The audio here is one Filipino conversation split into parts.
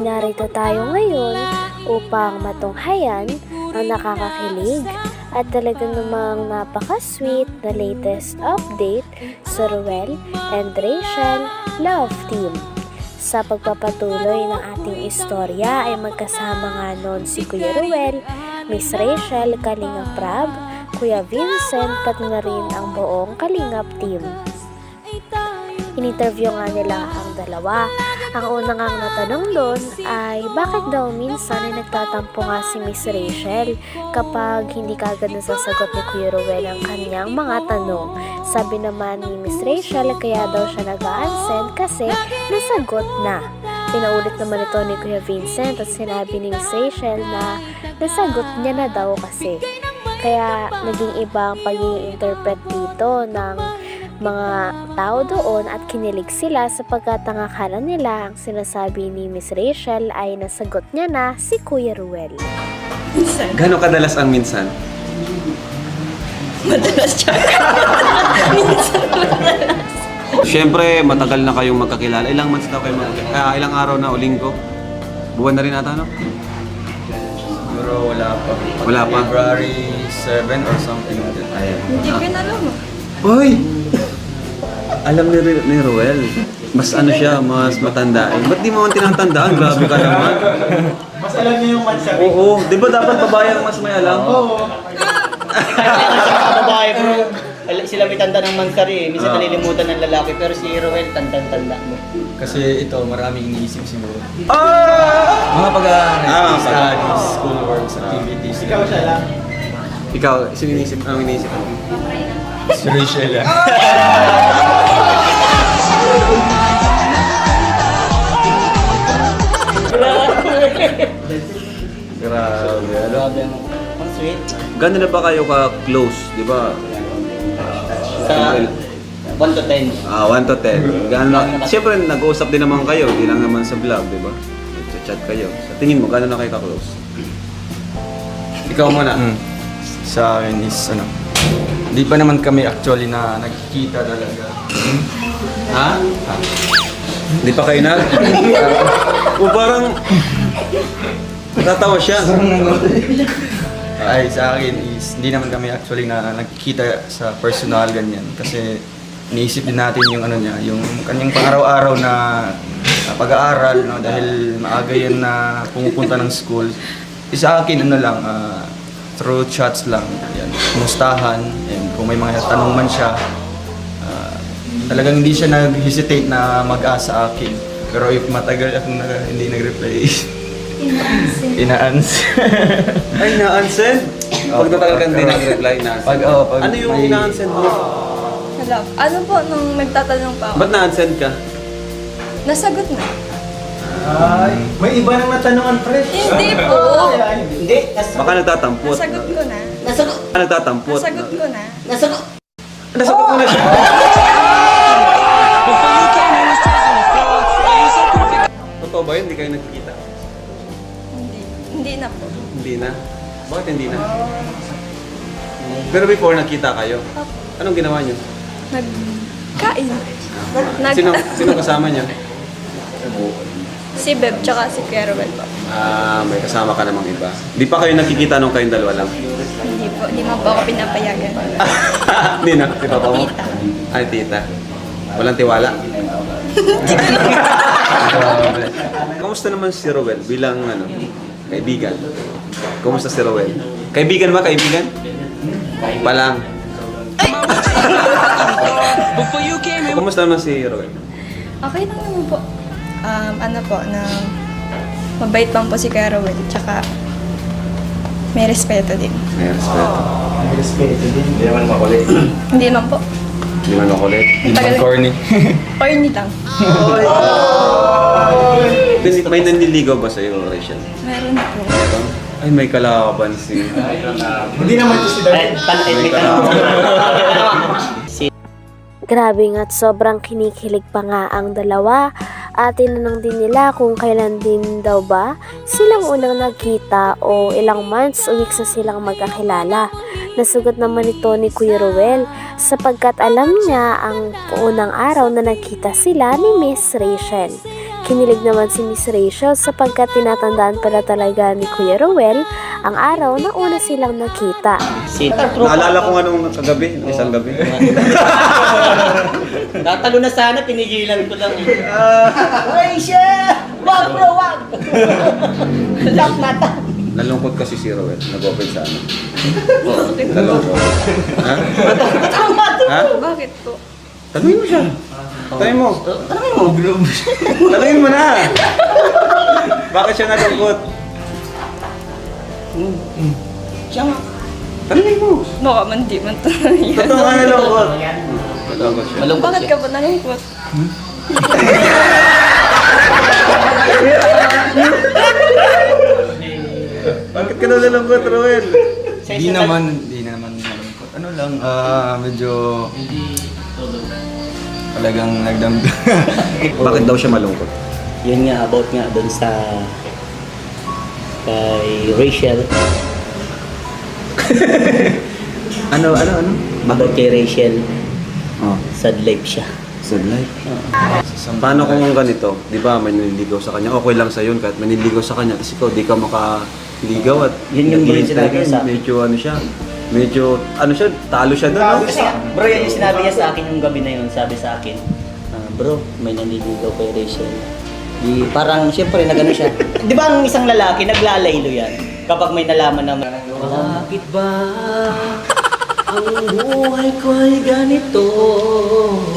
narito tayo ngayon upang matunghayan ang nakakakilig at talaga namang napaka-sweet na latest update sa Ruel and Rachel Love Team. Sa pagpapatuloy ng ating istorya ay magkasama nga noon si Kuya Ruel, Miss Rachel Kalingap Prab, Kuya Vincent pati na rin ang buong Kalingap Team. In-interview nga nila ang dalawa. Ang una ngang natanong doon ay bakit daw minsan ay nagtatampo nga si Miss Rachel kapag hindi kagad nasasagot ni Kuya Ruel ang kanyang mga tanong. Sabi naman ni Miss Rachel kaya daw siya nag-unsend kasi nasagot na. Pinaulit naman ito ni Kuya Vincent at sinabi ni Miss Rachel na nasagot niya na daw kasi. Kaya naging iba ang pagiging interpret dito ng mga tao doon at kinilig sila sapagkat ang akala nila ang sinasabi ni Miss Rachel ay nasagot niya na si Kuya Ruel. Gano'ng kadalas ang minsan? Madalas siya. Siyempre, matagal na kayong magkakilala. Ilang months na kayo magkakilala? Ah, ilang araw na o linggo? Buwan na rin ata, no? Siguro wala pa. Wala pa? February 7 or something. Ayan. Hindi ko na alam. Hoy! Alam ni, Ru- ni Ruel. Mas ano siya, mas matanda. Eh, ba't di mo man tinatandaan? Grabe ka naman. Mas alam niyo yung mansa. Oo, di ba dapat babae ang mas may alam? babae bro. Al- Sila may tanda ng mansari eh. Minsan Ah. nalilimutan ng lalaki pero si Roel tandang-tanda mo. Kasi ito, maraming iniisip siguro. Ah! Mga pag-aaral, Ah, studies, schoolworks, activities. Ikaw siya lang. Ikaw, sino inisip? Anong inisip mo? Si Rachel yan. Grabe. Grabe ang sweet. Gano'n na ba kayo ka-close, di ba? Sa 1 to 10. Ah, 1 to 10. Gano'n na, siyempre nag-uusap din naman kayo, di lang naman sa vlog, di ba? Nag-chat kayo. Sa tingin mo, gano'n na kayo ka-close? Ikaw muna. Mm. Sa akin is ano, hindi pa naman kami actually na nagkikita talaga. Ha? Hindi pa kayo na? o parang... Natatawa siya. Ay, sa akin is hindi naman kami actually na nagkikita sa personal ganyan kasi iniisip din natin yung ano niya, yung kanyang pang-araw-araw na, pag-aaral no dahil maaga yan na pumupunta ng school. Eh, sa akin ano lang ah, through chats lang yan, kumustahan and kung may mga tanong man siya ah, talagang hindi siya nag-hesitate na mag-ask sa akin. Pero if matagal akong na, hindi nag-reply, ina-answer. Ay, na-unsend? Pag natagal ka hindi nag-reply, na-unsend. Pag- ano yung may- na-unsend mo? Wala. Ano po, nung nagtatanong pa ako, Ba't na-unsend ka? nasagot na. Ay, may iba nang natanungan pre. Hindi po. Hindi. Baka nagtatampot. Nasagot ko na. Baka nagtatampot. Nasagot ko na. Nasagot. Nasagot mo na siya. Totoo ba yun? Hindi kayo nagkikita? Hindi. Hindi na po. Hindi na. Bakit hindi na? Pero before nakita kayo, anong ginawa niyo? Nagkain. Nag- Sino, sino kasama niyo? Si Beb, tsaka si Ruel po. Ah, may kasama ka namang iba. Di pa kayo nakikita nung kayong dalawa lang? Hindi po. Hindi mo po ako pinapayagan. Hindi na. Di pa mo? Tita. Ay, tita. Walang tiwala. Kamusta naman si Rowel bilang ano, kaibigan? Kamusta si Rowel? Kaibigan ba? Kaibigan? Pa lang. Kamusta naman si Rowel? Okay lang naman po. Um, ano po, na mabait lang po si Kuya Ruel. Tsaka may respeto din. May respeto. Respeto din. Hindi naman makulit. Hindi naman po. Hindi man makulit. Hindi naman corny. Corny lang. Nandi- May nanliligaw ba sa'yo, Rachel? Meron po. Ay, may kalaban si... Hindi naman ito si David. May kalaban. Grabe nga't sobrang kinikilig pa nga ang dalawa at tinanong din nila kung kailan din daw ba silang unang nagkita o ilang months o weeks na silang magkakilala. Nasugot naman ito ni Kuya Ruel sapagkat alam niya ang unang araw na nagkita sila ni Miss Rachel. Kinilig naman si Miss Rachel sapagkat tinatandaan pala talaga ni Kuya Ruel ang araw na una silang nakita. Si Naalala ko nga nung kagabi, nung isang gabi. Tatalo na sana, pinigilan ko lang. Rachel! Wag bro, wag! Lock na ta. Nalungkot kasi si Rowell. Nag-open sa ano. Nalungkot. Ha? Ha? Bakit po? Tanungin mo siya. Tanungin mo. Tanungin mo. Tanungin mo na. Bakit siya nalungkot? Siya nga. Tanungin mo. Baka man di man to yan. Totoo ka nalungkot. Nalungkot siya. Malungkot Bakit siya. ka ba nalungkot? Bakit ka na nalungkot, Rowell? Di naman, di naman malungkot. Ano lang, ah, medyo talagang nagdamdam. Bakit daw siya malungkot? Yun nga, about nga doon sa kay Rachel. Ano, ano, ano? About kay Rachel, Oh, sad life siya. sad life. Paano kung ganito, di ba, may naniligaw sa kanya, okay lang sa yun kahit may naniligaw sa kanya, kasi ikaw di ka makaligaw at Yun yung bro yung sinabi hinihintay sa ka, medyo ano siya, medyo, ano siya, talo siya doon, no? Kasi bro, yan yung sinabi niya sa akin yung gabi na yun. Sabi sa akin, "Ah, bro, may naniligaw kay Rachel. Di, parang, siyempre, nagano siya. Di ba ang isang lalaki, naglalaylo yan? Kapag may nalaman naman. Bakit ba ang buhay ko ay ganito?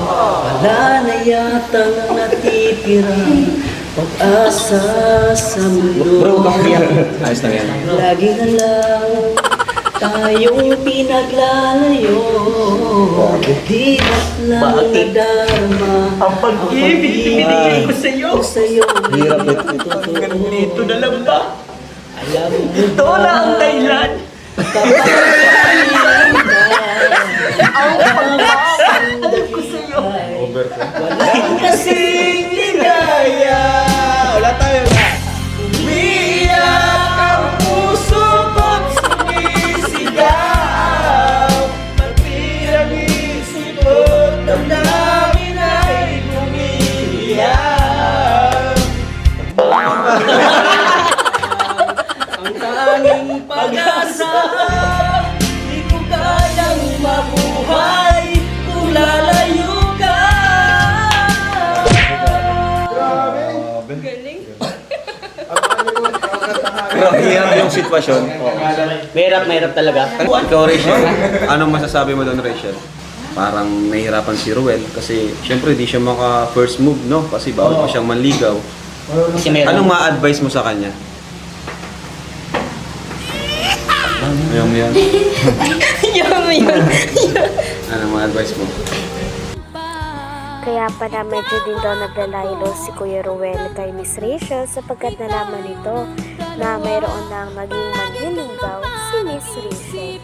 Wala na yata na natitirang pag-asa sa mundo. Bro, bakit Ayos lang yan. Lagi na lang tayong pinaglalayo Di lang nadarama Ang pag-ibig binigay ko sa'yo sa'yo Hirap ito. Ganito na lang ba? Ito na ang dahilan Di ko kayang mabuhay Kung lalayo ka Galing. Pero hirap yung sitwasyon. Mahirap, mahirap talaga. Ikaw, Rachel, anong masasabi mo doon, Rachel? Parang nahihirapan si Ruel kasi syempre di siya maka first move, no? Kasi bawal pa siyang manligaw. Kasi meron. Anong ma-advise mo sa kanya? Mo yan. Yum yun. Anong ma-advise mo? Kaya pala medyo din daw naglalaylo si Kuya Ruel kay Miss Rachel sapagkat nalaman nito na mayroon nang maging manliligaw si Miss Rachel.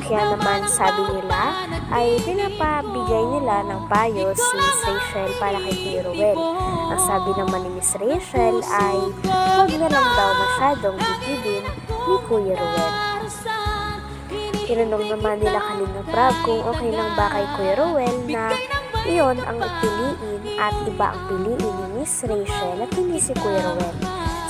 Kaya naman sabi nila ay pinapabigay nila ng payo si Miss Rachel para kay Kuya Ruel. Ang sabi naman ni Miss Rachel ay huwag na lang daw masyadong bibigin ni Kuya Ruel. Tinanong naman nila kanina Brad kung okay lang ba kay Kuya Ruel na iyon ang piliin at iba ang piliin ni Miss Rachel at hindi si Kuya Ruel.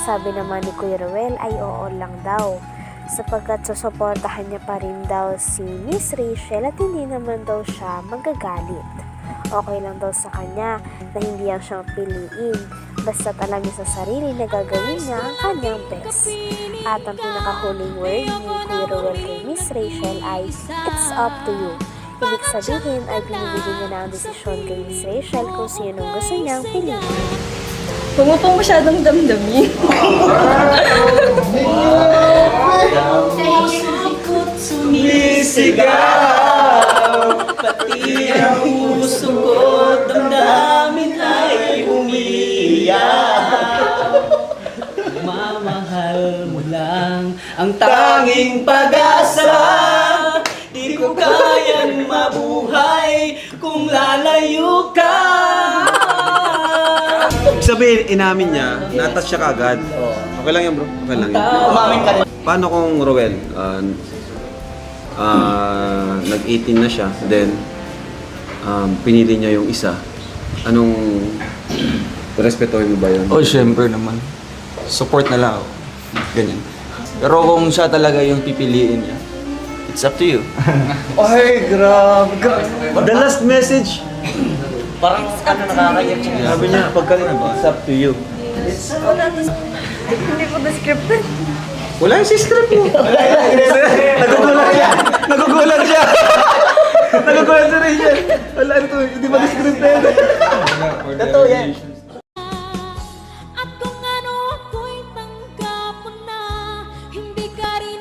Sabi naman ni Kuya Ruel ay oo lang daw sapagkat susuportahan niya pa rin daw si Miss Rachel at hindi naman daw siya magagalit. Okay lang daw sa kanya na hindi ang siyang piliin basta't alam niya sa sarili na gagawin niya ang kanyang best. At ang pinakahuling word ni Kuya Ruel kay Miss Rachel ay, It's up to you. Ibig sabihin ay binibigyan niya na ang desisyon kay Miss Rachel kung sino gusto niyang piliin. Huwag mo pong masyadong damdamin. Sumisigaw Pati ang puso ko Damdamin ay umiiyak Mamahal mo lang Ang tanging pag-asa Di ko kayang mabuhay Kung lalayo ka Ibig sabihin, inamin niya, natas siya kagad. Okay lang yan, bro. Okay lang yan. Umamin ka rin Paano kung Roel, ah, ah, nag-18 na siya, then um, pinili niya yung isa, anong Respetuhin mo ba yun? Oh, syempre naman. Support na lang ako. Ganyan. Pero kung siya talaga yung pipiliin niya, it's up to you. Ay, grabe. The last message. Parang ano nakakayak siya. Sabi niya, pagkanina ba? It's up to you. Hindi po descripted. Wala yung si script mo. Nagugulat siya. Nagugulat siya. Nagugulat si Rachel. Wala ito. Hindi ba scripted? Totoo yan.